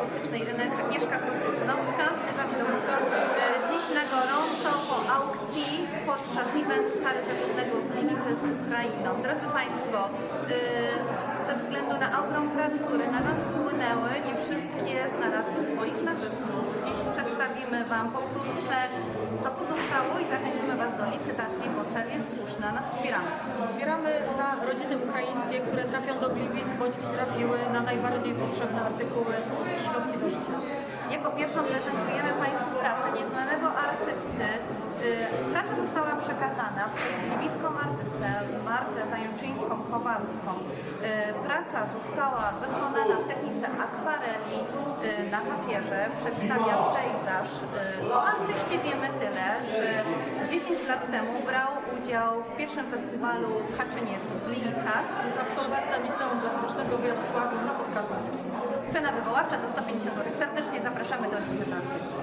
artystycznej rynek Agnieszka Kruczynowska. E, Dziś na gorąco po aukcji podczas eventu charytatywnego Gliwice z Ukrainą. Drodzy Państwo, e, ze względu na ogrom prac, które na nas spłynęły, nie wszystkie znalazły swoich nabywców. Dziś przedstawimy Wam pokrótce, co pozostało i zachęcimy Was do licytacji, bo cel jest słuszny, a nas wspieramy. Zbieramy na rodziny ukraińskie, które trafią do Gliwic, bądź już trafiły na najbardziej potrzebne artykuły i środki do życia. Jako pierwszą prezentujemy Państwu pracę nieznanego artysty. Y, Praca została przekazana przez gliwicką artystę Martę Zajączyńską-Kowalską. Y, Praca została wykonana w technice akwareli y, na papierze. Przedstawia pejzaż. O artyście wiemy tyle, że 10 lat temu brał udział w pierwszym festiwalu Kaczyniec w Gliwicach. Jest absolwentem Liceum Plastycznego w Jarosławiu na Podkarpackim. Cena wywoławcza to 150 zł. Serdecznie zapraszamy do licytacji.